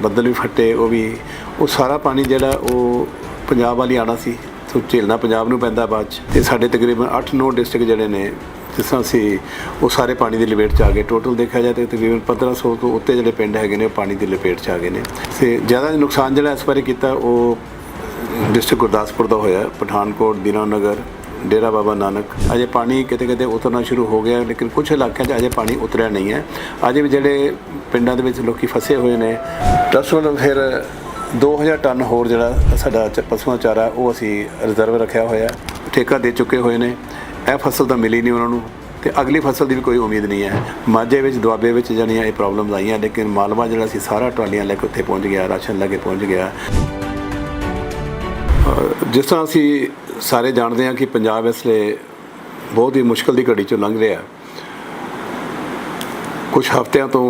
ਬੱਦਲ ਵੀ ਫੱਟੇ, ਉਹ ਵੀ, ਉਹ ਸਾਰਾ ਪਾਣੀ ਜਿਹੜਾ ਉਹ ਪੰਜਾਬ ਵਾਲੀ ਆਣਾ ਸੀ ਸੋ ਝੇਲਣਾ ਪੰਜਾਬ ਨੂੰ ਪੈਂਦਾ ਬਾਅਦ ਚ। ਤੇ ਸਾਡੇ ਤਕਰੀਬਨ 8-9 ਡਿਸਟ੍ਰਿਕਟ ਜਿਹੜੇ ਨੇ, ਜਿਸ ਤਰ੍ਹਾਂ ਅਸੀਂ ਉਹ ਸਾਰੇ ਪਾਣੀ ਦੀ ਲਪੇਟ ਚ ਆ ਗਏ। ਟੋਟਲ ਦੇਖਿਆ ਜਾਏ ਤਾਂ ਤਕਰੀਬਨ 1500 ਤੋਂ ਉੱਤੇ ਜਿਹੜੇ ਪਿੰਡ ਹੈਗੇ ਨੇ, ਉਹ ਪਾਣੀ ਦੀ ਲਪੇਟ ਚ ਆ ਗਏ ਨੇ। ਤੇ ਜ਼ਿਆਦਾ ਨੁਕਸਾਨ ਜਿਹੜਾ ਇਸ ਵਾਰੀ ਕੀਤਾ, ਉਹ ਡਿਸਟ੍ਰਿਕਟ ਗੁਰਦਾਸਪੁਰ ਦਾ ਹੋਇਆ, ਪਠਾਨਕੋਟ, ਦੀਨਾਨਗਰ ਡੇਰਾ ਬਾਬਾ ਨਾਨਕ। ਅਜੇ ਪਾਣੀ ਕਿਤੇ ਕਿਤੇ ਉਤਰਨਾ ਸ਼ੁਰੂ ਹੋ ਗਿਆ, ਲੇਕਿਨ ਕੁਝ ਇਲਾਕਿਆਂ 'ਚ ਅਜੇ ਪਾਣੀ ਉਤਰਿਆ ਨਹੀਂ ਹੈ। ਅਜੇ ਵੀ ਜਿਹੜੇ ਪਿੰਡਾਂ ਦੇ ਵਿੱਚ ਲੋਕੀ ਫਸੇ ਹੋਏ ਨੇ ਟਰਸਟ ਵੱਲੋਂ ਫਿਰ 2000 ਟਨ ਹੋਰ ਜਿਹੜਾ ਸਾਡਾ ਚ- ਪਸ਼ੂਆਂ ਚਾਰਾ, ਉਹ ਅਸੀਂ ਰਿਜ਼ਰਵ ਰੱਖਿਆ ਹੋਇਆ ਠੇਕਾ ਦੇ ਚੁੱਕੇ ਹੋਏ ਨੇ। ਇਹ ਫਸਲ ਤਾਂ ਮਿਲੀ ਨਹੀਂ ਉਹਨਾਂ ਨੂੰ ਤੇ ਅਗਲੀ ਫਸਲ ਦੀ ਵੀ ਕੋਈ ਉਮੀਦ ਨਹੀਂ ਹੈ। ਮਾਝੇ ਵਿੱਚ, ਦੁਆਬੇ ਵਿੱਚ ਜਾਣੀਆਂ ਇਹ ਪ੍ਰੋਬਲਮਸ ਆਈਆਂ, ਲੇਕਿਨ ਮਾਲਵਾ ਜਿਹੜਾ ਸੀ, ਸਾਰਾ ਟਰਾਲੀਆਂ ਲੈ ਕੇ ਉੱਥੇ ਪਹੁੰਚ ਗਿਆ, ਰਾਸ਼ਨ ਲੈ ਕੇ ਪਹੁੰਚ ਗਿਆ। ਜਿਸ ਤਰ੍ਹਾਂ ਅਸੀਂ ਸਾਰੇ ਜਾਣਦੇ ਹਾਂ ਕਿ ਪੰਜਾਬ ਇਸ ਲਈ ਬਹੁਤ ਹੀ ਮੁਸ਼ਕਲ ਦੀ ਘੜੀ ਚੋਂ ਲੰਘ ਰਿਹਾ ਕੁਝ ਹਫ਼ਤਿਆਂ ਤੋਂ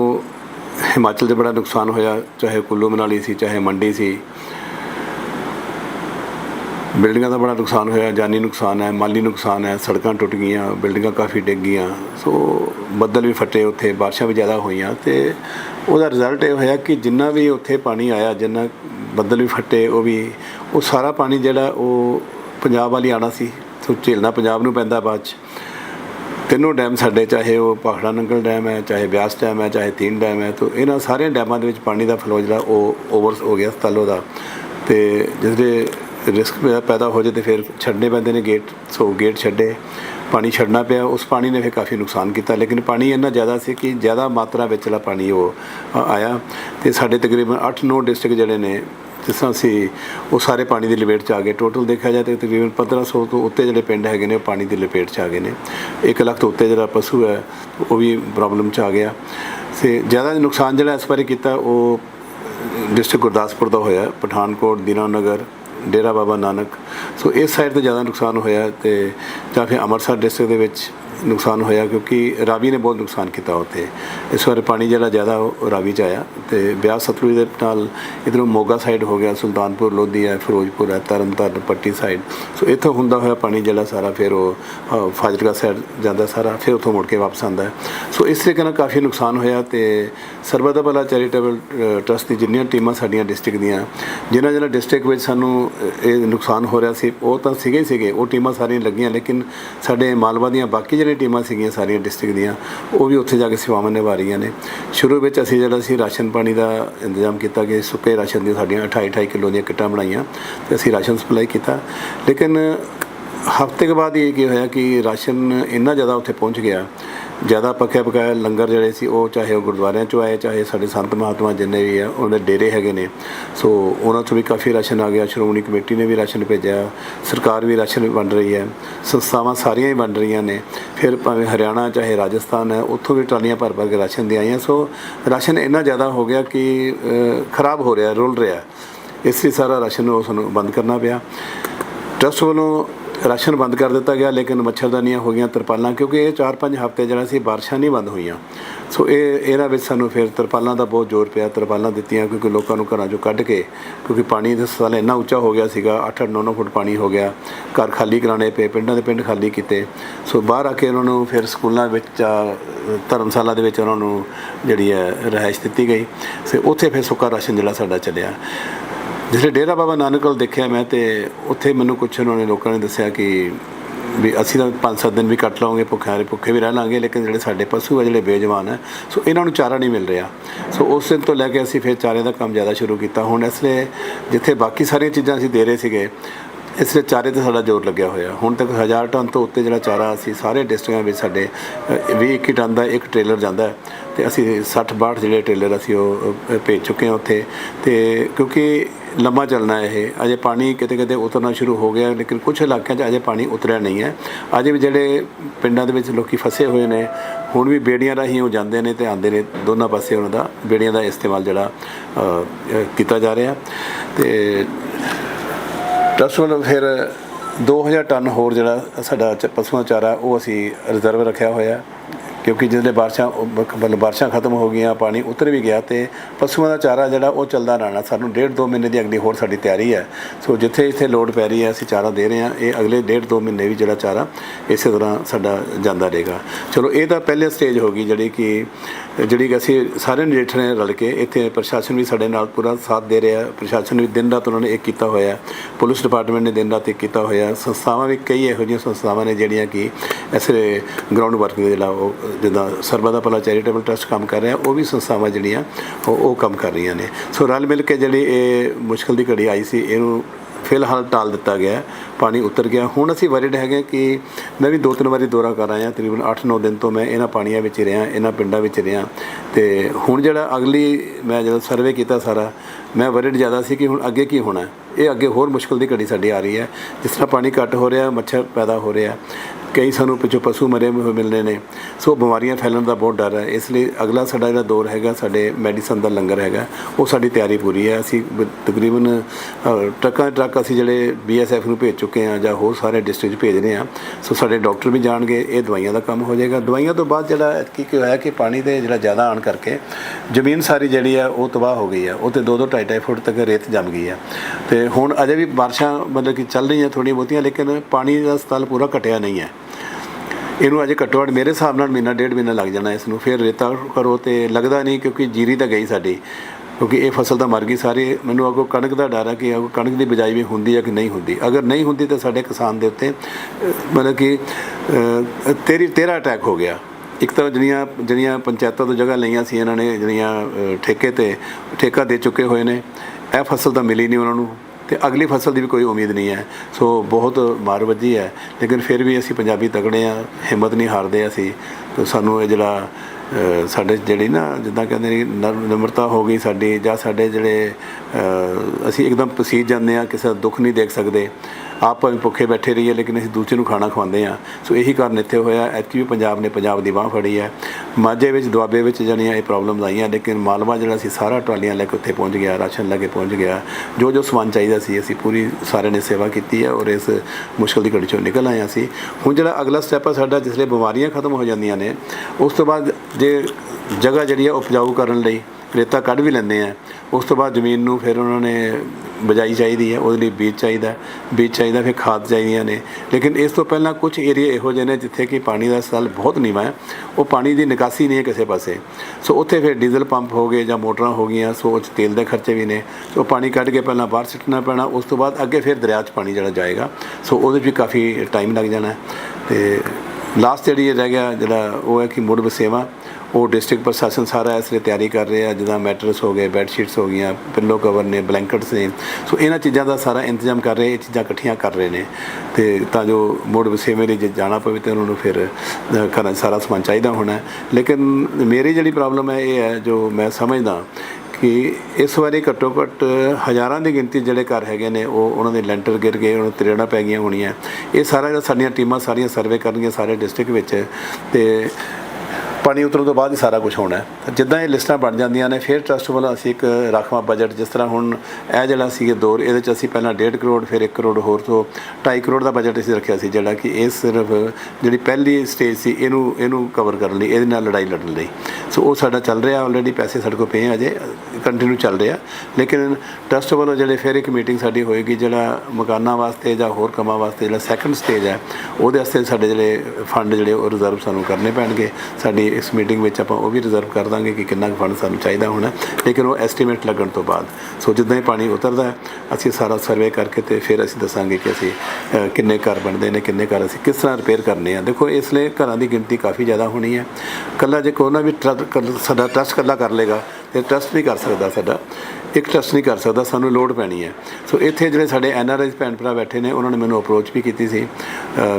ਹਿਮਾਚਲ 'ਚ ਬੜਾ ਨੁਕਸਾਨ ਹੋਇਆ, ਚਾਹੇ ਕੁੱਲੂ ਮਨਾਲੀ ਸੀ, ਚਾਹੇ ਮੰਡੀ ਸੀ। ਬਿਲਡਿੰਗਾਂ ਦਾ ਬੜਾ ਨੁਕਸਾਨ ਹੋਇਆ, ਜਾਨੀ ਨੁਕਸਾਨ ਹੈ, ਮਾਲੀ ਨੁਕਸਾਨ ਹੈ, ਸੜਕਾਂ ਟੁੱਟ ਗਈਆਂ, ਬਿਲਡਿੰਗਾਂ ਕਾਫੀ ਡਿੱਗ ਗਈਆਂ। ਸੋ ਬੱਦਲ ਵੀ ਫਟੇ ਉੱਥੇ, ਬਾਰਿਸ਼ਾਂ ਵੀ ਜ਼ਿਆਦਾ ਹੋਈਆਂ ਤੇ ਉਹਦਾ ਰਿਜ਼ਲਟ ਇਹ ਹੋਇਆ ਕਿ ਜਿੰਨਾ ਵੀ ਉੱਥੇ ਪਾਣੀ ਆਇਆ, ਜਿੰਨਾ ਬੱਦਲ ਵੀ ਫਟੇ, ਉਹ ਵੀ, ਉਹ ਸਾਰਾ ਪਾਣੀ ਜਿਹੜਾ ਉਹ ਪੰਜਾਬ ਵਾਲੀ ਆਣਾ ਸੀ। ਸੋ ਝੇਲਣਾ ਪੰਜਾਬ ਨੂੰ ਪੈਂਦਾ ਬਾਅਦ ਚ। ਤਿੰਨੋਂ ਡੈਮ ਸਾਡੇ, ਚਾਹੇ ਉਹ ਪਾਖੜਾ ਨੰਗਲ ਡੈਮ ਹੈ, ਚਾਹੇ ਬਿਆਸ ਡੈਮ ਹੈ, ਚਾਹੇ ਤੀਨ ਡੈਮ ਹੈ, ਤੋਂ ਇਹਨਾਂ ਸਾਰਿਆਂ ਡੈਮਾਂ ਦੇ ਵਿੱਚ ਪਾਣੀ ਦਾ ਫਲੋ ਜਿਹੜਾ ਉਹ ਓਵਰ ਹੋ ਗਿਆ ਸਤਲੋ ਦਾ। ਤੇ ਜਿਹੜੇ ਰਿਸਕ ਪੈਦਾ ਹੋ ਜਾਏ ਤੇ ਫਿਰ ਛੱਡਨੇ ਪੈਂਦੇ ਨੇ ਗੇਟ ਸੋ ਗੇਟ ਛੱਡੇ, ਪਾਣੀ ਛੱਡਣਾ ਪਿਆ, ਉਸ ਪਾਣੀ ਨੇ ਫਿਰ ਕਾਫੀ ਨੁਕਸਾਨ ਕੀਤਾ, ਲੇਕਿਨ ਪਾਣੀ ਇੰਨਾ ਜ਼ਿਆਦਾ ਸੀ ਕਿ ਜ਼ਿਆਦਾ ਮਾਤਰਾ ਵਿੱਚ ਜਿਹੜਾ ਪਾਣੀ ਉਹ ਆਇਆ ਤੇ ਸਾਡੇ ਤਕਰੀਬਨ 8-9 ਡਿਸਟ੍ਰਿਕਟ ਜਿਹੜੇ ਨੇ, ਜਿਸ ਤਰ੍ਹਾਂ ਅਸੀਂ ਉਹ ਸਾਰੇ ਪਾਣੀ ਦੀ ਲਪੇਟ ਚ ਆ ਗਏ ਟੋਟਲ ਦੇਖਿਆ ਜਾਏ ਤਾਂ ਤਕਰੀਬਨ 1500 ਤੋਂ ਉੱਤੇ ਜਿਹੜੇ ਪਿੰਡ ਹੈਗੇ ਨੇ ਉਹ ਪਾਣੀ ਦੀ ਲਪੇਟ ਚ ਆ ਗਏ ਨੇ 1 ਲੱਖ ਤੋਂ ਉੱਤੇ ਜਿਹੜਾ ਪਸ਼ੂ ਹੈ, ਉਹ ਵੀ ਪ੍ਰੋਬਲਮ ਚ ਆ ਗਿਆ, ਤੇ ਜ਼ਿਆਦਾ ਨੁਕਸਾਨ ਜਿਹੜਾ ਇਸ ਬਾਰੇ ਕੀਤਾ ਉਹ ਡਿਸਟ੍ਰਿਕਟ ਗੁਰਦਾਸਪੁਰ ਦਾ ਹੋਇਆ, ਪਠਾਨਕੋਟ ਦੀਨਾਨਗਰ ਡੇਰਾ ਬਾਬਾ ਨਾਨਕ। ਸੋ ਇਸ ਸਾਈਡ ਤੇ ਜ਼ਿਆਦਾ ਨੁਕਸਾਨ ਹੋਇਆ ਤੇ ਜਾਂ ਫਿਰ ਅੰਮ੍ਰਿਤਸਰ ਡਿਸਟ੍ਰਿਕਟ ਦੇ ਵਿੱਚ ਨੁਕਸਾਨ ਹੋਇਆ ਕਿਉਂਕਿ ਰਾਵੀ ਨੇ ਬਹੁਤ ਨੁਕਸਾਨ ਕੀਤਾ ਉੱਥੇ ਇਸ ਵਾਰ ਪਾਣੀ ਜਿਹੜਾ ਜ਼ਿਆਦਾ ਉਹ ਰਾਵੀ ਚ ਆਇਆ ਤੇ ਬਿਆਸ ਸਤਲੁਜ ਦੇ ਨਾਲ ਇਧਰੋਂ ਮੋਗਾ ਸਾਈਡ ਹੋ ਗਿਆ, ਸੁਲਤਾਨਪੁਰ, ਲੋਧੀ ਹੈ, ਫਿਰੋਜ਼ਪੁਰ ਹੈ, ਤਰਨਤਾਰਨ, ਪੱਟੀ ਸਾਈਡ ਸੋ ਇੱਥੋਂ ਹੁੰਦਾ ਹੋਇਆ ਪਾਣੀ ਜਿਹੜਾ ਸਾਰਾ ਫਿਰ ਉਹ ਫਾਜ਼ਿਲਕਾ ਸਾਈਡ ਜਾਂਦਾ ਸਾਰਾ, ਫਿਰ ਉੱਥੋਂ ਮੁੜ ਕੇ ਵਾਪਸ ਆਉਂਦਾ ਹੈ। ਸੋ ਇਸ ਤਰੀਕੇ ਨਾਲ ਕਾਫੀ ਨੁਕਸਾਨ ਹੋਇਆ ਤੇ ਸਰਬਦਾ ਭਲਾ ਚੈਰੀਟੇਬਲ ਟਰਸਟ ਦੀ ਜਿੰਨੀਆਂ ਟੀਮਾਂ ਸਾਡੀਆਂ ਡਿਸਟ੍ਰਿਕਟ ਦੀਆਂ, ਜਿਨ੍ਹਾਂ ਜਿਨ੍ਹਾਂ ਡਿਸਟ੍ਰਿਕਟ ਵਿੱਚ ਸਾਨੂੰ ਇਹ ਨੁਕਸਾਨ ਹੋ ਰਿਹਾ ਸੀ, ਉਹ ਤਾਂ ਸੀਗੇ ਹੀ ਸੀਗੇ, ਉਹ ਟੀਮਾਂ ਸਾਰੀਆਂ ਲੱਗੀਆਂ, ਲੇਕਿਨ ਸਾਡੇ ਮਾਲਵਾ ਦੀਆਂ ਬਾਕੀ ਜਿਹੜੀਆਂ ਟੀਮਾਂ ਸੀਗੀਆਂ ਸਾਰੀਆਂ ਡਿਸਟ੍ਰਿਕਟ ਦੀਆਂ, ਉਹ ਵੀ ਉੱਥੇ ਜਾ ਕੇ ਸੇਵਾਵਾਂ ਨਿਭਾ ਰਹੀਆਂ ਨੇ। ਸ਼ੁਰੂ ਵਿੱਚ ਅਸੀਂ ਜਿਹੜਾ ਸੀ ਰਾਸ਼ਨ ਪਾਣੀ ਦਾ ਇੰਤਜ਼ਾਮ ਕੀਤਾ ਕਿ ਸੁੱਕੇ ਰਾਸ਼ਨ ਦੀਆਂ ਸਾਡੀਆਂ 28 28 ਕਿਲੋ ਦੀਆਂ ਕਿੱਟਾਂ ਬਣਾਈਆਂ ਤੇ ਅਸੀਂ ਰਾਸ਼ਨ ਸਪਲਾਈ ਕੀਤਾ। ਲੇਕਿਨ ਹਫ਼ਤੇ ਕੇ ਬਾਅਦ ਇਹ ਕੀ ਹੋਇਆ ਕਿ ਰਾਸ਼ਨ ਇੰਨਾ ਜ਼ਿਆਦਾ ਉੱਥੇ ਪਹੁੰਚ ਗਿਆ ਜ਼ਿਆਦਾ ਪੱਕਿਆ ਪਕਾਇਆ ਲੰਗਰ ਜਿਹੜੇ ਸੀ, ਉਹ ਚਾਹੇ ਉਹ ਗੁਰਦੁਆਰਿਆਂ ਚੋਂ ਆਏ, ਚਾਹੇ ਸਾਡੇ ਸੰਤ ਮਹਾਤਮਾ ਜਿੰਨੇ ਵੀ ਆ ਉਹਨਾਂ ਦੇ ਡੇਰੇ ਹੈਗੇ ਨੇ। ਸੋ ਉਹਨਾਂ ਤੋਂ ਵੀ ਕਾਫੀ ਰਾਸ਼ਨ ਆ ਗਿਆ, ਸ਼੍ਰੋਮਣੀ ਕਮੇਟੀ ਨੇ ਵੀ ਰਾਸ਼ਨ ਭੇਜਿਆ, ਸਰਕਾਰ ਵੀ ਰਾਸ਼ਨ ਵੰਡ ਰਹੀ ਹੈ, ਸੰਸਥਾਵਾਂ ਸਾਰੀਆਂ ਹੀ ਵੰਡ ਰਹੀਆਂ ਨੇ। ਫਿਰ ਭਾਵੇਂ ਹਰਿਆਣਾ ਚਾਹੇ ਰਾਜਸਥਾਨ ਹੈ, ਉੱਥੋਂ ਵੀ ਟਰਾਲੀਆਂ ਭਰ ਭਰ ਕੇ ਰਾਸ਼ਨ ਦੀਆਂ ਆਈਆਂ ਸੋ ਰਾਸ਼ਨ ਇੰਨਾ ਜ਼ਿਆਦਾ ਹੋ ਗਿਆ ਕਿ ਖਰਾਬ ਹੋ ਰਿਹਾ, ਰੁਲ ਰਿਹਾ। ਇਸ ਲਈ ਸਾਰਾ ਰਾਸ਼ਨ ਉਹ ਸਾਨੂੰ ਬੰਦ ਕਰਨਾ ਪਿਆ। ਟਰਸਟ ਵੱਲੋਂ ਰਾਸ਼ਨ ਬੰਦ ਕਰ ਦਿੱਤਾ ਗਿਆ, ਲੇਕਿਨ ਮੱਛਰਦਾਨੀਆਂ ਹੋ ਗਈਆਂ ਤਰਪਾਲਾਂ, ਕਿਉਂਕਿ ਇਹ 4-5 ਹਫ਼ਤੇ ਜਿਹੜਾ ਸੀ ਬਾਰਿਸ਼ਾਂ ਨਹੀਂ ਬੰਦ ਹੋਈਆਂ। ਸੋ ਇਹ, ਇਹਨਾਂ ਵਿੱਚ ਸਾਨੂੰ ਫਿਰ ਤਰਪਾਲਾਂ ਦਾ ਬਹੁਤ ਜ਼ੋਰ ਪਿਆ, ਤਰਪਾਲਾਂ ਦਿੱਤੀਆਂ, ਕਿਉਂਕਿ ਲੋਕਾਂ ਨੂੰ ਘਰਾਂ ਚੋਂ ਕੱਢ ਕੇ, ਕਿਉਂਕਿ ਪਾਣੀ ਦਾ ਸਾਲ ਇੰਨਾ ਉੱਚਾ ਹੋ ਗਿਆ ਸੀਗਾ 8-8 9-9 ਫੁੱਟ ਪਾਣੀ ਹੋ ਗਿਆ, ਘਰ ਖਾਲੀ ਕਰਾਣੇ ਪਏ, ਪਿੰਡਾਂ ਦੇ ਪਿੰਡ ਖਾਲੀ ਕੀਤੇ। ਸੋ ਬਾਹਰ ਆ ਕੇ ਉਹਨਾਂ ਨੂੰ ਫਿਰ ਸਕੂਲਾਂ ਵਿੱਚ ਜਾਂ ਧਰਮਸ਼ਾਲਾ ਦੇ ਵਿੱਚ ਉਹਨਾਂ ਨੂੰ ਜਿਹੜੀ ਹੈ, ਰਿਹਾਇਸ਼ ਦਿੱਤੀ ਗਈ। ਸੇ ਉੱਥੇ ਫਿਰ ਸੁੱਕਾ ਰਾਸ਼ਨ ਜਿਹੜਾ ਸਾਡਾ ਚੱਲਿਆ। ਜਿਹੜੇ ਡੇਰਾ ਬਾਬਾ ਨਾਨਕ ਕੋਲ ਦੇਖਿਆ ਮੈਂ ਤੇ ਉੱਥੇ ਮੈਨੂੰ ਕੁਛ ਉਹਨਾਂ ਨੇ ਲੋਕਾਂ ਨੇ ਦੱਸਿਆ ਕਿ ਵੀ ਅਸੀਂ ਤਾਂ ਪੰਜ ਸੱਤ ਦਿਨ ਵੀ ਕੱਟ ਲਵਾਂਗੇ ਭੁੱਖਿਆਂ ਦੇ ਭੁੱਖੇ ਵੀ ਰਹਿ ਲਾਂਗੇ ਲੇਕਿਨ ਜਿਹੜੇ ਸਾਡੇ ਪਸ਼ੂ ਆ ਜਿਹੜੇ ਬੇਜਵਾਨ ਹੈ ਸੋ ਇਹਨਾਂ ਨੂੰ ਚਾਰਾ ਨਹੀਂ ਮਿਲ ਰਿਹਾ। ਸੋ ਉਸ ਦਿਨ ਤੋਂ ਲੈ ਕੇ ਅਸੀਂ ਫਿਰ ਚਾਰੇ ਦਾ ਕੰਮ ਜ਼ਿਆਦਾ ਸ਼ੁਰੂ ਕੀਤਾ। ਹੁਣ ਇਸ ਲਈ ਜਿੱਥੇ ਬਾਕੀ ਸਾਰੀਆਂ ਚੀਜ਼ਾਂ ਅਸੀਂ ਦੇ ਰਹੇ ਸੀਗੇ ਇਸ ਲਈ ਚਾਰੇ ਤੇ ਸਾਡਾ ਜ਼ੋਰ ਲੱਗਿਆ ਹੋਇਆ। ਹੁਣ ਤੱਕ 1000 ਟਨ ਤੋਂ ਉੱਤੇ ਜਿਹੜਾ ਚਾਰਾ ਅਸੀਂ ਸਾਰੇ ਡਿਸਟ੍ਰਿਕਟਾਂ ਵਿੱਚ ਸਾਡੇ ਅ, 20 21 ਟਨ ਦਾ ਇੱਕ ਟ੍ਰੇਲਰ ਜਾਂਦਾ ਹੈ ਤੇ ਅਸੀਂ 60 62 ਜਿਹੜੇ ਟ੍ਰੇਲਰ ਅਸੀਂ ਉਹ ਭੇਜ ਚੁੱਕੇ ਹਾਂ ਉੱਥੇ। ਤੇ ਕਿਉਂਕਿ ਲੰਮਾ ਚੱਲਣਾ ਇਹ। ਅਜੇ ਪਾਣੀ ਕਿਤੇ ਕਿਤੇ ਉਤਰਨਾ ਸ਼ੁਰੂ ਹੋ ਗਿਆ, ਲੇਕਿਨ ਕੁਝ ਇਲਾਕਿਆਂ 'ਚ ਅਜੇ ਪਾਣੀ ਉਤਰਿਆ ਨਹੀਂ ਹੈ। ਅਜੇ ਵੀ ਜਿਹੜੇ ਪਿੰਡਾਂ ਦੇ ਵਿੱਚ ਲੋਕੀ ਫਸੇ ਹੋਏ ਨੇ, ਹੁਣ ਵੀ ਬੇੜੀਆਂ ਰਾਹੀਂ ਉਹ ਜਾਂਦੇ ਨੇ ਤੇ ਆਉਂਦੇ ਨੇ। ਦੋਨਾਂ ਪਾਸੇ ਉਹਨਾਂ ਦਾ ਬੇੜੀਆਂ ਦਾ ਇਸਤੇਮਾਲ ਜਿਹੜਾ ਕੀਤਾ ਜਾ ਰਿਹਾ। ਤੇ ਟਰਸਟ ਵੱਲੋਂ ਫਿਰ 2000 ਟਨ ਹੋਰ ਜਿਹੜਾ ਸਾਡਾ ਚ- ਪਸ਼ੂਆਂ ਚਾਰਾ ਉਹ ਅਸੀਂ ਰਿਜ਼ਰਵ ਰੱਖਿਆ ਹੋਇਆ। ਕਿਉਂਕਿ ਜਦੋਂ ਬਾਰਿਸ਼ਾਂ ਮਤਲਬ ਬਾਰਿਸ਼ਾਂ ਖਤਮ ਹੋ ਗਈਆਂ, ਪਾਣੀ ਉਤਰ ਵੀ ਗਿਆ ਤੇ ਪਸ਼ੂਆਂ ਦਾ ਚਾਰਾ ਜਿਹੜਾ ਉਹ ਚੱਲਦਾ ਰਹਿਣਾ। ਸਾਨੂੰ ਡੇਢ ਦੋ ਮਹੀਨੇ ਦੀ ਅਗਲੀ ਹੋਰ ਸਾਡੀ ਤਿਆਰੀ ਹੈ। ਸੋ ਜਿੱਥੇ ਇੱਥੇ ਲੋਡ ਪੈ ਰਹੀ ਹੈ, ਅਸੀਂ ਚਾਰਾ ਦੇ ਰਹੇ ਹਾਂ। ਇਹ ਅਗਲੇ ਡੇਢ ਦੋ ਮਹੀਨੇ ਵੀ ਜਿਹੜਾ ਚਾਰਾ ਇਸੇ ਤਰ੍ਹਾਂ ਸਾਡਾ ਜਾਂਦਾ ਰਹੇਗਾ। ਚਲੋ, ਇਹ ਤਾਂ ਪਹਿਲੇ ਸਟੇਜ ਹੋ ਗਈ ਜਿਹੜੀ ਕਿ ਜਿਹੜੀ ਕਿ ਅਸੀਂ ਸਾਰੇ ਨਜਿੱਠ ਰਹੇ ਰਲ ਕੇ, ਇੱਥੇ ਪ੍ਰਸ਼ਾਸਨ ਵੀ ਸਾਡੇ ਨਾਲ ਪੂਰਾ ਸਾਥ ਦੇ ਰਿਹਾ। ਪ੍ਰਸ਼ਾਸਨ ਵੀ ਦਿਨ ਰਾਤ ਉਹਨਾਂ ਨੇ ਇੱਕ ਕੀਤਾ ਹੋਇਆ। ਪੁਲਿਸ ਡਿਪਾਰਟਮੈਂਟ ਨੇ ਦਿਨ ਰਾਤ ਇੱਕ ਕੀਤਾ ਹੋਇਆ। ਸੰਸਥਾਵਾਂ ਵੀ ਕਈ ਇਹੋ ਜਿਹੀਆਂ ਸੰਸਥਾਵਾਂ ਨੇ ਜਿਹੜੀਆਂ ਕਿ ਐਸੇ ਗਰਾਊਂਡ ਵਰਕ ਦੇ ਜਿਹੜਾ ਉਹ ਜਿੱਦਾਂ ਸਰਬਾ ਦਾ ਭਲਾ ਚੈਰੀਟੇਬਲ ਟਰਸਟ ਕੰਮ ਕਰ ਰਿਹਾ, ਉਹ ਵੀ ਸੰਸਥਾਵਾਂ ਜਿਹੜੀਆਂ, ਉਹ ਉਹ ਕੰਮ ਕਰ ਰਹੀਆਂ ਨੇ। ਸੋ ਰਲ ਮਿਲ ਕੇ ਜਿਹੜੀ ਇਹ ਮੁਸ਼ਕਲ ਦੀ ਘੜੀ ਆਈ ਸੀ, ਇਹਨੂੰ ਫਿਲਹਾਲ ਟਾਲ ਦਿੱਤਾ ਗਿਆ ਪਾਣੀ ਉਤਰ ਗਿਆ। ਹੁਣ ਅਸੀਂ ਵਰਿਡ ਹੈਗੇ ਕਿ ਮੈਂ ਵੀ ਦੋ ਤਿੰਨ ਵਾਰੀ ਦੌਰਾ ਕਰ ਆਇਆ, ਤਕਰੀਬਨ 8-9 ਦਿਨ ਤੋਂ ਮੈਂ ਇਹਨਾਂ ਪਾਣੀਆਂ ਵਿੱਚ ਰਿਹਾ, ਇਹਨਾਂ ਪਿੰਡਾਂ ਵਿੱਚ ਰਿਹਾ। ਤੇ ਹੁਣ ਜਿਹੜਾ ਅਗਲੀ, ਮੈਂ ਜਦੋਂ ਸਰਵੇ ਕੀਤਾ ਸਾਰਾ, ਮੈਂ ਵਰਿਡ ਜ਼ਿਆਦਾ ਸੀ ਕਿ ਹੁਣ ਅੱਗੇ ਕੀ ਹੋਣਾ ਇਹ ਅੱਗੇ ਹੋਰ ਮੁਸ਼ਕਲ ਦੀ ਘੜੀ ਸਾਡੀ ਆ ਰਹੀ ਹੈ। ਜਿਸ ਤਰ੍ਹਾਂ ਪਾਣੀ ਘੱਟ ਹੋ ਰਿਹਾ, ਮੱਛਰ ਪੈਦਾ ਹੋ ਰਿਹਾ। ਕਈ ਸਾਨੂੰ ਪਿੱਛੋਂ ਪਸ਼ੂ ਮਰੇ ਹੋਏ ਮਿਲਣੇ ਨੇ। ਸੋ ਬਿਮਾਰੀਆਂ ਫੈਲਣ ਦਾ ਬਹੁਤ ਡਰ ਹੈ। ਇਸ ਲਈ ਅਗਲਾ ਸਾਡਾ ਜਿਹੜਾ ਦੌਰ ਹੈਗਾ, ਸਾਡੇ ਮੈਡੀਸਨ ਦਾ ਲੰਗਰ ਹੈਗਾ, ਉਹ ਸਾਡੀ ਤਿਆਰੀ ਪੂਰੀ ਹੈ। ਅਸੀਂ ਤਕਰੀਬਨ ਟਰੱਕਾਂ ਟਰੱਕ ਅਸੀਂ ਜਿਹੜੇ ਬੀਐਸਐਫ ਨੂੰ ਭੇਜ ਚੁੱਕੇ ਹਾਂ ਜਾਂ ਹੋਰ ਸਾਰੇ ਡਿਸਟ੍ਰਿਕਟ ਭੇਜ ਰਹੇ ਹਾਂ। ਸੋ ਸਾਡੇ ਡਾਕਟਰ ਵੀ ਜਾਣਗੇ, ਇਹ ਦਵਾਈਆਂ ਦਾ ਕੰਮ ਹੋ ਜਾਏਗਾ। ਦਵਾਈਆਂ ਤੋਂ ਬਾਅਦ ਜਿਹੜਾ ਕੀ ਕੀ ਹੋਇਆ ਕਿ ਪਾਣੀ ਦੇ ਜਿਹੜਾ ਜ਼ਿਆਦਾ ਆਣ ਕਰਕੇ ਜ਼ਮੀਨ ਸਾਰੀ ਜਿਹੜੀ ਹੈ, ਉਹ ਤਬਾਹ ਹੋ ਗਈ ਹੈ। ਉਹ ਤੇ 2-2 2.5 ਫੁੱਟ ਤੱਕ ਰੇਤ ਜੰਮ ਗਈ ਹੈ। ਤੇ ਹੁਣ ਅਜੇ ਵੀ ਬਾਰਿਸ਼ਾਂ ਮਤਲਬ ਕਿ ਚੱਲ ਰਹੀਆਂ ਥੋੜ੍ਹੀਆਂ ਬਹੁਤੀਆਂ, ਲੇਕਿਨ ਪਾਣੀ ਦਾ ਸਤਲ ਪੂਰਾ ਘਟਿਆ ਨਹੀਂ ਹੈ। ਇਹਨੂੰ ਅਜੇ ਘੱਟੋ ਘੱਟ ਮੇਰੇ ਹਿਸਾਬ ਨਾਲ ਮਹੀਨਾ, ਡੇਢ ਮਹੀਨਾ ਲੱਗ ਜਾਣਾ ਇਸ ਨੂੰ ਫਿਰ ਰੇਤਾ ਕਰੋ ਤੇ ਲੱਗਦਾ ਨਹੀਂ ਕਿਉਂਕਿ ਜੀਰੀ ਤਾਂ ਗਈ ਸਾਡੀ, ਕਿਉਂਕਿ ਇਹ ਫਸਲ ਤਾਂ ਮਰ ਗਈ ਸਾਰੀ। ਮੈਨੂੰ ਅੱਗੋਂ ਕਣਕ ਦਾ ਡਰ ਹੈ ਕਿ ਅੱਗੋਂ ਕਣਕ ਦੀ ਬਿਜਾਈ ਵੀ ਹੁੰਦੀ ਹੈ ਕਿ ਨਹੀਂ ਹੁੰਦੀ। ਅਗਰ ਨਹੀਂ ਹੁੰਦੀ ਤਾਂ ਸਾਡੇ ਕਿਸਾਨ ਦੇ ਉੱਤੇ ਮਤਲਬ ਕਿ ਤੇਰੀ, ਤੇਰਾ ਅਟੈਕ ਹੋ ਗਿਆ। ਇੱਕ ਤਾਂ ਜਿਹੜੀਆਂ ਜਿਹੜੀਆਂ ਪੰਚਾਇਤਾਂ ਤੋਂ ਜਗ੍ਹਾ ਲਈਆਂ ਸੀ ਇਹਨਾਂ ਨੇ, ਜਿਹੜੀਆਂ ਠੇਕੇ ਤੇ, ਠੇਕਾ ਦੇ ਚੁੱਕੇ ਹੋਏ ਨੇ, ਇਹ ਫਸਲ ਤਾਂ ਮਿਲੀ ਨਹੀਂ ਉਹਨਾਂ ਨੂੰ। ਤੇ ਅਗਲੀ ਫਸਲ ਦੀ ਵੀ ਕੋਈ ਉਮੀਦ ਨਹੀਂ ਹੈ। ਸੋ ਬਹੁਤ ਮਾਰ ਵੱਜੀ ਹੈ। ਲੇਕਿਨ ਫਿਰ ਵੀ ਅਸੀਂ ਪੰਜਾਬੀ ਤਗੜੇ ਆ ਹਿੰਮਤ ਨਹੀਂ ਹਾਰਦੇ ਅਸੀਂ। ਤੇ ਸਾਨੂੰ ਇਹ ਜਿਹੜਾ ਸਾਡੇ ਜਿਹੜੀ ਨਾ ਜਿੱਦਾਂ ਕਹਿੰਦੇ ਨੇ ਨਰ- ਨਿਮਰਤਾ ਹੋ ਗਈ ਸਾਡੀ ਜਾਂ ਸਾਡੇ ਜਿਹੜੇ ਅਸੀਂ ਇੱਕਦਮ ਪਸੀਜ ਜਾਂਦੇ ਆ ਕਿਸੇ ਦਾ ਦੁੱਖ ਨਹੀਂ ਦੇਖ ਸਕਦੇ। ਆਪ ਭਾਵੇਂ ਭੁੱਖੇ ਬੈਠੇ ਰਹੀਏ, ਲੇਕਿਨ ਅਸੀਂ ਦੂਜੇ ਨੂੰ ਖਾਣਾ ਖਵਾਉਂਦੇ ਆ ਸੋ ਇਹੀ ਕਾਰਨ ਇੱਥੇ ਹੋਇਆ, ਐਤਕੀ ਵੀ ਪੰਜਾਬ ਨੇ ਪੰਜਾਬ ਦੀ ਬਾਹ ਫੜੀ ਹੈ। ਮਾਝੇ ਵਿੱਚ, ਦੁਆਬੇ ਵਿੱਚ ਜਿਹੜੀਆਂ ਇਹ ਪ੍ਰੋਬਲਮਸ ਆਈਆਂ, ਲੇਕਿਨ ਮਾਲਵਾ ਜਿਹੜਾ ਸੀ, ਸਾਰਾ ਟਰਾਲੀਆਂ ਲੈ ਕੇ ਉੱਥੇ ਪਹੁੰਚ ਗਿਆ, ਰਾਸ਼ਨ ਲੈ ਕੇ ਪਹੁੰਚ ਗਿਆ। ਜੋ ਜੋ ਸਮਾਨ ਚਾਹੀਦਾ ਸੀ, ਅਸੀਂ ਪੂਰੀ ਸਾਰਿਆਂ ਨੇ ਸੇਵਾ ਕੀਤੀ ਹੈ ਔਰ ਇਸ ਮੁਸ਼ਕਲ ਦੀ ਘੜੀ ਚੋਂ ਨਿਕਲ ਆਏ ਹਾਂ ਅਸੀਂ। ਹੁਣ ਜਿਹੜਾ ਅਗਲਾ ਸਟੈਪ ਆ ਸਾਡਾ, ਜਿਸ ਲਈ ਬਿਮਾਰੀਆਂ ਖਤਮ ਹੋ ਜਾਂਦੀਆਂ ਨੇ ਉਸ ਤੋਂ ਬਾਅਦ ਜੇ ਜਗ੍ਹਾ ਜਿਹੜੀ ਆ ਉਪਜਾਊ ਕਰਨ ਲਈ ਰੇਤਾ ਕੱਢ ਵੀ ਲੈਂਦੇ ਆ। ਉਸ ਤੋਂ ਬਾਅਦ ਜ਼ਮੀਨ ਨੂੰ ਫਿਰ ਉਹਨਾਂ ਨੇ ਬਜਾਈ ਚਾਹੀਦੀ ਹੈ, ਉਹਦੇ ਲਈ ਬੀਜ ਚਾਹੀਦਾ ਬੀਜ ਚਾਹੀਦਾ, ਫਿਰ ਖਾਦ ਚਾਹੀਦੀਆਂ ਨੇ। ਲੇਕਿਨ ਇਸ ਤੋਂ ਪਹਿਲਾਂ ਕੁਝ ਏਰੀਆ ਇਹੋ ਜਿਹੇ ਨੇ ਜਿੱਥੇ ਕਿ ਪਾਣੀ ਦਾ ਸਤਲ ਬਹੁਤ ਨੀਵਾਂ ਹੈ। ਉਹ ਪਾਣੀ ਦੀ ਨਿਕਾਸੀ ਨਹੀਂ ਹੈ ਕਿਸੇ ਪਾਸੇ। ਸੋ ਉੱਥੇ ਫਿਰ ਡੀਜ਼ਲ ਪੰਪ ਹੋ ਗਏ ਜਾਂ ਮੋਟਰਾਂ ਹੋ ਗਈਆਂ, ਸੋ ਉਹ 'ਚ ਤੇਲ ਦੇ ਖਰਚੇ ਵੀ ਨੇ। ਸੋ ਪਾਣੀ ਕੱਢ ਕੇ ਪਹਿਲਾਂ ਬਾਹਰ ਸਿੱਟਣਾ ਪੈਣਾ, ਉਸ ਤੋਂ ਬਾਅਦ ਅੱਗੇ ਫਿਰ ਦਰਿਆ 'ਚ ਪਾਣੀ ਜਿਹੜਾ ਜਾਏਗਾ। ਸੋ ਉਹਦੇ 'ਚ ਵੀ ਕਾਫੀ ਟਾਈਮ ਲੱਗ ਜਾਣਾ ਹੈ। ਤੇ ਲਾਸਟ ਜਿਹੜੀ ਰਹਿ ਗਿਆ, ਜਿਹੜਾ ਉਹ ਹੈ ਕਿ ਮੁੜ ਵਸੇਵਾ, ਉਹ ਡਿਸਟ੍ਰਿਕਟ ਪ੍ਰਸ਼ਾਸਨ ਸਾਰਾ ਇਸ ਲਈ ਤਿਆਰੀ ਕਰ ਰਿਹਾ, ਜਿੱਦਾਂ ਮੈਟਰਸ ਹੋ ਗਏ ਬੈੱਡ ਸ਼ੀਟਸ ਹੋ ਗਈਆਂ ਪਿੱਲੋ ਕਵਰ ਨੇ ਬਲੈਂਕਟਸ ਨੇ। ਸੋ ਇਹਨਾਂ ਚੀਜ਼ਾਂ ਦਾ ਸਾਰਾ ਇੰਤਜ਼ਾਮ ਕਰ ਰਹੇ, ਇਹ ਚੀਜ਼ਾਂ ਇਕੱਠੀਆਂ ਕਰ ਰਹੇ ਨੇ। ਤੇ ਤਾਂ ਜੋ ਮੁੜ ਵਸੇਵੇਂ ਲਈ ਜੇ ਜਾਣਾ ਪਵੇ ਤੇ ਉਹਨਾਂ ਨੂੰ ਫਿਰ ਘਰਾਂ 'ਚ ਸਾਰਾ ਸਮਾਨ ਚਾਹੀਦਾ ਹੋਣਾ। ਲੇਕਿਨ ਮੇਰੀ ਜਿਹੜੀ ਪ੍ਰੋਬਲਮ ਹੈ, ਇਹ ਹੈ ਜੋ ਮੈਂ ਸਮਝਦਾ ਕਿ ਇਸ ਵਾਰੀ ਘੱਟੋ ਘੱਟ ਹਜ਼ਾਰਾਂ ਦੀ ਗਿਣਤੀ ਜਿਹੜੇ ਘਰ ਹੈਗੇ ਨੇ, ਉਹ ਉਹਨਾਂ ਦੇ ਲੈਂਟਰ ਗਿਰ ਗਏ, ਉਹਨਾਂ ਨੂੰ ਤਰੇੜਾਂ ਪੈ ਗਈਆਂ ਹੋਣੀਆਂ। ਇਹ ਸਾਰਾ ਜਿਹੜਾ ਸਾਡੀਆਂ ਟੀਮਾਂ ਸਾਰੀਆਂ ਸਰਵੇ ਕਰਨਗੀਆਂ ਸਾਰੇ ਡਿਸਟ੍ਰਿਕਟ ਵਿੱਚ ਤੇ ਪਾਣੀ ਉਤਰਨ ਤੋਂ ਬਾਅਦ ਹੀ ਸਾਰਾ ਕੁਝ ਹੋਣਾ ਹੈ। ਜਿੱਦਾਂ ਇਹ ਲਿਸਟਾਂ ਬਣ ਜਾਂਦੀਆਂ ਨੇ, ਫਿਰ ਟਰਸਟ ਵੱਲੋਂ ਅਸੀਂ ਇੱਕ ਰਾਖਵਾਂ ਬਜਟ ਜਿਸ ਤਰ੍ਹਾਂ ਹੁਣ ਇਹ ਜਿਹੜਾ ਸੀ ਦੌਰ ਇਹਦੇ ਚ ਅਸੀਂ ਪਹਿਲਾਂ 1.5 ਕਰੋੜ, ਫਿਰ 1 ਕਰੋੜ ਹੋਰ ਤੋਂ 2.5 ਕਰੋੜ ਦਾ ਬਜਟ ਅਸੀਂ ਰੱਖਿਆ ਸੀ, ਜਿਹੜਾ ਕਿ ਇਹ ਸਿਰਫ ਜਿਹੜੀ ਪਹਿਲੀ ਸਟੇਜ ਸੀ, ਇਹਨੂੰ ਇਹਨੂੰ ਕਵਰ ਕਰਨ ਲਈ, ਇਹਦੇ ਨਾਲ ਲੜਾਈ ਲੜਨ ਲਈ। ਸੋ ਉਹ ਸਾਡਾ ਚੱਲ ਰਿਹਾ ਆਲਰੇਡੀ ਪੈਸੇ ਸਾਡੇ ਕੋਲ ਪਏ ਆ ਅਜੇ ਕੰਟੀਨਿਊ ਚੱਲ ਰਿਹਾ। ਲੇਕਿਨ ਟਰਸਟ ਵੱਲੋਂ ਜਿਹੜੇ ਫਿਰ ਇੱਕ ਮੀਟਿੰਗ ਸਾਡੀ ਹੋਏਗੀ, ਜਿਹੜਾ ਮਕਾਨਾਂ ਵਾਸਤੇ ਜਾਂ ਹੋਰ ਕੰਮਾਂ ਵਾਸਤੇ ਜਿਹੜਾ ਸੈਕੰਡ ਸਟੇਜ ਹੈ, ਉਹਦੇ ਵਾਸਤੇ ਸਾਡੇ ਜਿਹੜੇ ਫੰਡ ਜਿਹੜੇ ਉਹ ਰਿਜ਼ਰਵ ਸਾਨੂੰ ਕਰਨੇ ਪੈਣਗੇ। ਸਾਡੀ ਇਸ ਮੀਟਿੰਗ ਵਿੱਚ ਆਪਾਂ ਉਹ ਵੀ ਰਿਜ਼ਰਵ ਕਰ ਦਾਂਗੇ ਕਿ ਕਿੰਨਾ ਕੁ ਫੰਡ ਸਾਨੂੰ ਚਾਹੀਦਾ ਹੋਣਾ। ਲੇਕਿਨ ਉਹ ਐਸਟੀਮੇਟ ਲੱਗਣ ਤੋਂ ਬਾਅਦ। ਸੋ ਜਿੱਦਾਂ ਹੀ ਪਾਣੀ ਉਤਰਦਾ ਅਸੀਂ ਸਾਰਾ ਸਰਵੇ ਕਰਕੇ ਤੇ ਫਿਰ ਅਸੀਂ ਦੱਸਾਂਗੇ ਕਿ ਅਸੀਂ ਕਿੰਨੇ ਘਰ ਬਣਦੇ ਨੇ, ਕਿੰਨੇ ਘਰ ਅਸੀਂ ਕਿਸ ਤਰ੍ਹਾਂ ਰਿਪੇਅਰ ਕਰਨੇ ਆ। ਦੇਖੋ, ਇਸ ਲਈ ਘਰਾਂ ਦੀ ਗਿਣਤੀ ਕਾਫੀ ਜ਼ਿਆਦਾ ਹੋਣੀ ਹੈ। ਕੱਲਾ ਜੇ ਕੋਈ ਨਾ ਵੀ ਟਰੱਕ ਸਾਡਾ ਟਰਸਟ ਕੱਲਾ ਕਰ ਲੇਗਾ ਤੇ ਟਰਸਟ ਨਹੀਂ ਕਰ ਸਕਦਾ ਸਾਡਾ। ਇੱਕ ਟਰਸਟ ਨਹੀਂ ਕਰ ਸਕਦਾ, ਸਾਨੂੰ ਲੋੜ ਪੈਣੀ ਹੈ। ਸੋ ਇੱਥੇ ਜਿਹੜੇ ਸਾਡੇ ਐਨ ਆਰ ਆਈ ਭੈਣ ਭਰਾ ਬੈਠੇ ਨੇ, ਉਹਨਾਂ ਨੇ ਮੈਨੂੰ ਅਪਰੋਚ ਵੀ ਕੀਤੀ ਸੀ।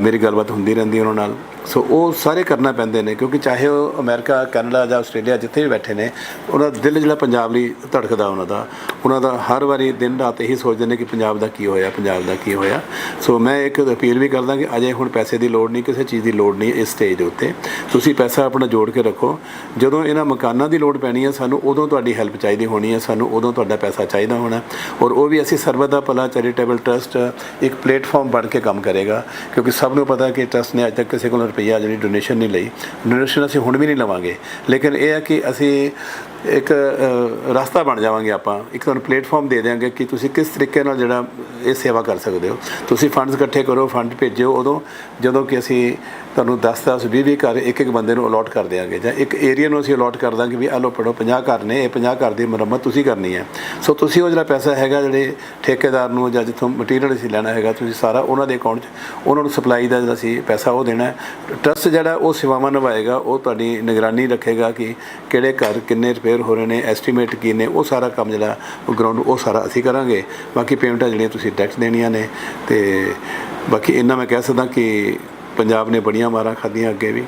ਮੇਰੀ ਗੱਲਬਾਤ ਹੁੰਦੀ ਰਹਿੰਦੀ ਉਹਨਾਂ ਨਾਲ। ਸੋ ਉਹ ਸਾਰੇ ਕਰਨਾ ਪੈਂਦੇ ਨੇ, ਕਿਉਂਕਿ ਚਾਹੇ ਉਹ ਅਮਰੀਕਾ, ਕੈਨੇਡਾ ਜਾਂ ਆਸਟ੍ਰੇਲੀਆ ਜਿੱਥੇ ਵੀ ਬੈਠੇ ਨੇ, ਉਹਨਾਂ ਦਾ ਦਿਲ ਜਿਹੜਾ ਪੰਜਾਬ ਲਈ ਧੜਕਦਾ ਉਹਨਾਂ ਦਾ। ਉਹਨਾਂ ਦਾ ਹਰ ਵਾਰੀ ਦਿਨ ਰਾਤ ਇਹੀ ਸੋਚਦੇ ਨੇ ਕਿ ਪੰਜਾਬ ਦਾ ਕੀ ਹੋਇਆ, ਪੰਜਾਬ ਦਾ ਕੀ ਹੋਇਆ। ਸੋ ਮੈਂ ਇੱਕ ਅਪੀਲ ਵੀ ਕਰਦਾ ਕਿ ਅਜੇ ਹੁਣ ਪੈਸੇ ਦੀ ਲੋੜ ਨਹੀਂ, ਕਿਸੇ ਚੀਜ਼ ਦੀ ਲੋੜ ਨਹੀਂ ਇਸ ਸਟੇਜ ਦੇ ਉੱਤੇ। ਤੁਸੀਂ ਪੈਸਾ ਆਪਣਾ ਜੋੜ ਕੇ ਰੱਖੋ। ਜਦੋਂ ਇਹਨਾਂ ਮਕਾਨਾਂ ਦੀ ਲੋੜ ਪੈਣੀ ਹੈ, ਸਾਨੂੰ ਉਦੋਂ ਤੁਹਾਡੀ ਹੈਲਪ ਚਾਹੀਦੀ ਹੋਣੀ ਹੈ, ਸਾਨੂੰ ਉਦੋਂ ਤੁਹਾਡਾ ਪੈਸਾ ਚਾਹੀਦਾ ਹੋਣਾ ਔਰ ਉਹ ਵੀ ਅਸੀਂ ਸਰਬਤ ਦਾ ਭਲਾ ਚੈਰੀਟੇਬਲ ਟਰਸਟ ਇੱਕ ਪਲੇਟਫਾਰਮ ਬਣ ਕੇ ਕੰਮ ਕਰੇਗਾ। ਕਿਉਂਕਿ ਸਭ ਨੂੰ ਪਤਾ ਕਿ ਟਰਸਟ ਨੇ ਅੱਜ ਤੱਕ ਕਿਸੇ ਕੋਲੋਂ ਰੁਪਈਆ ਜਿਹੜੀ ਡੋਨੇਸ਼ਨ ਨਹੀਂ ਲਈ ਡੋਨੇਸ਼ਨ ਅਸੀਂ ਹੁਣ ਵੀ ਨਹੀਂ ਲਵਾਂਗੇ। ਲੇਕਿਨ ਇਹ ਹੈ ਕਿ ਅਸੀਂ ਇੱਕ ਰਸਤਾ ਬਣ ਜਾਵਾਂਗੇ ਆਪਾਂ। ਇੱਕ ਤੁਹਾਨੂੰ ਪਲੇਟਫਾਰਮ ਦੇ ਦਿਆਂਗੇ ਕਿ ਤੁਸੀਂ ਕਿਸ ਤਰੀਕੇ ਨਾਲ ਜਿਹੜਾ ਇਹ ਸੇਵਾ ਕਰ ਸਕਦੇ ਹੋ। ਤੁਸੀਂ ਫੰਡਸ ਇਕੱਠੇ ਕਰੋ ਫੰਡ ਭੇਜੋ ਉਦੋਂ ਜਦੋਂ ਕਿ ਅਸੀਂ ਤੁਹਾਨੂੰ 10 10 20 20 ਘਰ ਇੱਕ ਇੱਕ ਬੰਦੇ ਨੂੰ ਅਲੋਟ ਕਰ ਦਿਆਂਗੇ। ਜਾਂ ਇੱਕ ਏਰੀਆ ਨੂੰ ਅਸੀਂ ਅਲੋਟ ਕਰ ਦਾਂਗੇ ਵੀ ਆਹ ਲਓ ਪੜੋ 50 ਘਰ ਨੇ, ਇਹ 50 ਘਰ ਦੀ ਮੁਰੰਮਤ ਤੁਸੀਂ ਕਰਨੀ ਹੈ। ਸੋ ਤੁਸੀਂ ਉਹ ਜਿਹੜਾ ਪੈਸਾ ਹੈਗਾ, ਜਿਹੜੇ ਠੇਕੇਦਾਰ ਨੂੰ ਜਾਂ ਜਿੱਥੋਂ ਮਟੀਰੀਅਲ ਅਸੀਂ ਲੈਣਾ ਹੈਗਾ, ਤੁਸੀਂ ਸਾਰਾ ਉਹਨਾਂ ਦੇ ਅਕਾਊਂਟ 'ਚ, ਉਹਨਾਂ ਨੂੰ ਸਪਲਾਈ ਦਾ ਜਿਹੜਾ ਸੀ ਪੈਸਾ ਉਹ ਦੇਣਾ ਟਰਸਟ ਜਿਹੜਾ ਉਹ ਸੇਵਾਵਾਂ ਨਿਭਾਏਗਾ, ਉਹ ਤੁਹਾਡੀ ਨਿਗਰਾਨੀ ਰੱਖੇਗਾ ਕਿ ਕਿਹੜੇ ਘਰ ਕਿੰਨੇ ਰਿਪੇਅਰ ਹੋ ਰਹੇ ਨੇ ਐਸਟੀਮੇਟ ਕੀ ਨੇ, ਉਹ ਸਾਰਾ ਕੰਮ ਜਿਹੜਾ ਉਹ ਗਰਾਊਂਡ ਉਹ ਸਾਰਾ ਅਸੀਂ ਕਰਾਂਗੇ। ਬਾਕੀ ਪੇਮੈਂਟਾਂ ਜਿਹੜੀਆਂ ਤੁਸੀਂ ਟੈਕਸ ਦੇਣੀਆਂ ਨੇ ਤੇ ਬਾਕੀ ਇੰਨਾ ਮੈਂ ਕਹਿ ਸਕਦਾ ਕਿ ਪੰਜਾਬ ਨੇ ਬੜੀਆਂ ਮਾਰਾਂ ਖਾਧੀਆਂ ਅੱਗੇ ਵੀ।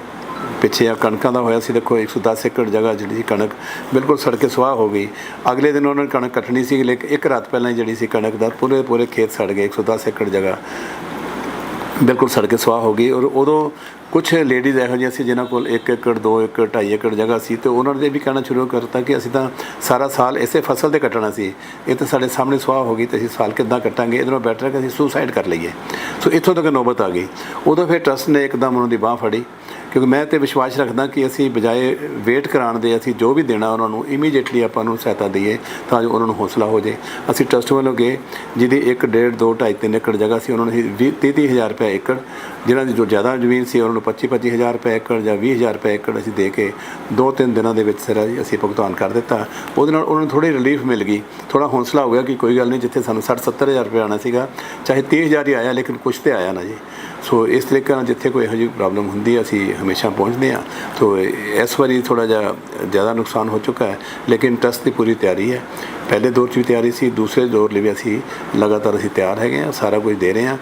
ਪਿੱਛੇ ਆ ਕਣਕਾਂ ਦਾ ਹੋਇਆ ਸੀ, ਦੇਖੋ 110 ਏਕੜ ਜਗ੍ਹਾ ਜਿਹੜੀ ਸੀ ਕਣਕ, ਬਿਲਕੁਲ ਸੜ ਕੇ ਸੁਆਹ ਹੋ ਗਈ। ਅਗਲੇ ਦਿਨ ਉਹਨਾਂ ਨੇ ਕਣਕ ਕੱਟਣੀ ਸੀ, ਲੇਕਿਨ ਇੱਕ ਰਾਤ ਪਹਿਲਾਂ ਹੀ ਜਿਹੜੀ ਸੀ ਕਣਕ ਦਾ ਪੂਰੇ ਪੂਰੇ ਖੇਤ ਸੜ ਗਏ 110 ਏਕੜ ਜਗ੍ਹਾ। ਬਿਲਕੁਲ ਸੜ ਕੇ ਸੁਆਹ ਹੋ ਗਈ ਔਰ ਉਦੋਂ ਕੁਝ ਲੇਡੀਜ਼ ਇਹੋ ਜਿਹੀਆਂ ਸੀ ਜਿਨ੍ਹਾਂ ਕੋਲ 1 ਏਕੜ 2 ਏਕੜ 2.5 ਏਕੜ ਜਗ੍ਹਾ ਸੀ ਤੇ ਉਹਨਾਂ ਨੇ ਵੀ ਕਹਿਣਾ ਸ਼ੁਰੂ ਕਰਤਾ ਕਿ ਅਸੀਂ ਤਾਂ ਸਾਰਾ ਸਾਲ ਇਸੇ ਫਸਲ ਤੇ ਕੱਟਣਾ ਸੀ। ਇਹ ਤਾਂ ਸਾਡੇ ਸਾਹਮਣੇ ਸੁਆਹ ਹੋ ਗਈ ਤੇ ਅਸੀਂ ਸਾਲ ਕਿੱਦਾਂ ਕੱਟਾਂਗੇ? ਇਹਦੇ ਨਾਲੋਂ ਬੈਟਰ ਹੈ ਕਿ ਅਸੀਂ ਸੁਸਾਈਡ ਕਰ ਲਈਏ। ਸੋ ਇੱਥੋਂ ਤੱਕ ਨੌਬਤ ਆ ਗਈ। ਉਦੋਂ ਫਿਰ ਟਰਸਟ ਨੇ ਇੱਕਦਮ ਉਹਨਾਂ ਦੀ ਬਾਹ ਫੜੀ। ਕਿਉਂਕਿ ਮੈਂ ਤੇ ਵਿਸ਼ਵਾਸ ਰੱਖਦਾ ਕਿ ਅਸੀਂ ਬਜਾਏ ਵੇਟ ਕਰਾਉਣ ਦੇ ਅਸੀਂ ਜੋ ਵੀ ਦੇਣਾ ਉਹਨਾਂ ਨੂੰ ਇਮੀਡੀਏਟਲੀ ਆਪਾਂ ਨੂੰ ਸਹਾਇਤਾ ਦਈਏ ਤਾਂ ਜੋ ਉਹਨਾਂ ਨੂੰ ਹੌਸਲਾ ਹੋ ਜੇ ਅਸੀਂ ਟਰਸਟ ਵੱਲੋਂ ਗਏ, ਜਿਹਦੀ 1 1.5 2 2.5 3 ਏਕੜ ਜਗ੍ਹਾ ਸੀ, ਉਹਨਾਂ ਨੂੰ ਅਸੀਂ 30 30000 ਰੁਪਏ ਏਕੜ ਜਿਨ੍ਹਾਂ ਦੀ ਜੋ ਜ਼ਿਆਦਾ ਜ਼ਮੀਨ ਸੀ ਉਹਨਾਂ ਨੂੰ 25 25000 ਰੁਪਏ ਏਕੜ ਜਾਂ 20000 ਰੁਪਏ ਏਕੜ ਅਸੀਂ ਦੇ ਕੇ ਦੋ, ਤਿੰਨ ਦਿਨਾਂ ਦੇ ਵਿੱਚ ਸਿਰਾ ਅਸੀਂ ਭੁਗਤਾਨ ਕਰ ਦਿੱਤਾ। ਉਹਦੇ ਨਾਲ ਉਹਨਾਂ ਨੂੰ ਥੋੜੀ ਰਿਲੀਫ ਮਿਲ ਗਈ। ਥੋੜਾ ਹੌਸਲਾ ਹੋ ਗਿਆ ਕਿ ਕੋਈ ਗੱਲ ਨਹੀਂ, ਜਿੱਥੇ ਸਾਨੂੰ 60 70000 ਰੁਪਏ ਆਣਾ ਸੀਗਾ, ਚਾਹੇ 30000 ਹੀ ਆਇਆ, ਲੇਕਿਨ ਕੁਛ ਤੇ ਆਇਆ ਨਾ ਜੀ। ਸੋ ਇਸ ਤਰੀਕੇ ਨਾਲ ਜਿੱਥੇ ਕੋਈ ਇਹੋ ਜਿਹੀ ਪ੍ਰੋਬਲਮ ਹੁੰਦੀ ਹੈ, ਅਸੀਂ ਹਮੇਸ਼ਾ ਪਹੁੰਚਦੇ ਹਾਂ। ਸੋ ਇਸ ਵਾਰੀ ਥੋੜਾ ਜਿਹਾ ਜ਼ਿਆਦਾ ਨੁਕਸਾਨ ਹੋ ਚੁੱਕਾ ਹੈ, ਲੇਕਿਨ ਟਰਸਟ ਦੀ ਪੂਰੀ ਤਿਆਰੀ ਹੈ। ਪਹਿਲੇ ਦੌਰ 'ਚ ਵੀ ਤਿਆਰੀ ਸੀ, ਦੂਸਰੇ ਦੌਰ ਲਈ ਵੀ ਅਸੀਂ ਲਗਾਤਾਰ ਅਸੀਂ ਤਿਆਰ ਹੈਗੇ ਹਾਂ, ਸਾਰਾ ਕੁਝ ਦੇ ਰਹੇ ਹਾਂ।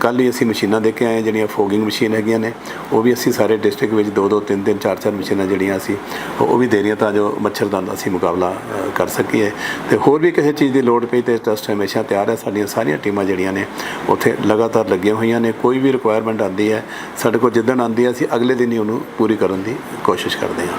ਕੱਲ ਹੀ ਅਸੀਂ ਮਸ਼ੀਨਾਂ ਦੇ ਕੇ ਆਏ ਜਿਹੜੀਆਂ ਫੋਗਿੰਗ ਮਸ਼ੀਨ ਹੈਗੀਆਂ ਨੇ, ਉਹ ਵੀ ਅਸੀਂ ਸਾਰੇ ਡਿਸਟ੍ਰਿਕਟ ਵਿੱਚ ਦੋ ਦੋ ਤਿੰਨ ਤਿੰਨ ਚਾਰ ਚਾਰ ਮਸ਼ੀਨਾਂ ਜਿਹੜੀਆਂ ਅਸੀਂ, ਉਹ ਵੀ ਦੇ ਰਹੀਆਂ ਤਾਂ ਜੋ ਮੱਛਰਦਾਨ ਦਾ ਅਸੀਂ ਮੁਕਾਬਲਾ ਕਰ ਸਕੀਏ। ਤੇ ਹੋਰ ਵੀ ਕਿਸੇ ਚੀਜ਼ ਦੀ ਲੋੜ ਪਈ ਤੇ ਟਰਸਟ ਹਮੇਸ਼ਾ ਤਿਆਰ ਹੈ, ਸਾਡੀਆਂ ਸਾਰੀਆਂ ਟੀਮਾਂ ਜਿਹੜੀਆਂ ਨੇ, ਉੱਥੇ ਲਗਾਤਾਰ ਲੱਗੀਆਂ ਹੋਈਆਂ ਨੇ। ਕੋਈ ਵੀ ਰਿਕੁਆਇਰਮੈਂਟ ਆਉਂਦੀ ਹੈ, ਸਾਡੇ ਕੋਲ ਜਿੱਦਣ ਆਉਂਦੀ ਹੈ, ਅਸੀਂ ਅਗਲੇ ਦਿਨ ਹੀ ਉਹਨੂੰ ਪੂਰੀ ਕਰਨ ਦੀ ਕੋਸ਼ਿਸ਼ ਕਰਦੇ ਹਾਂ।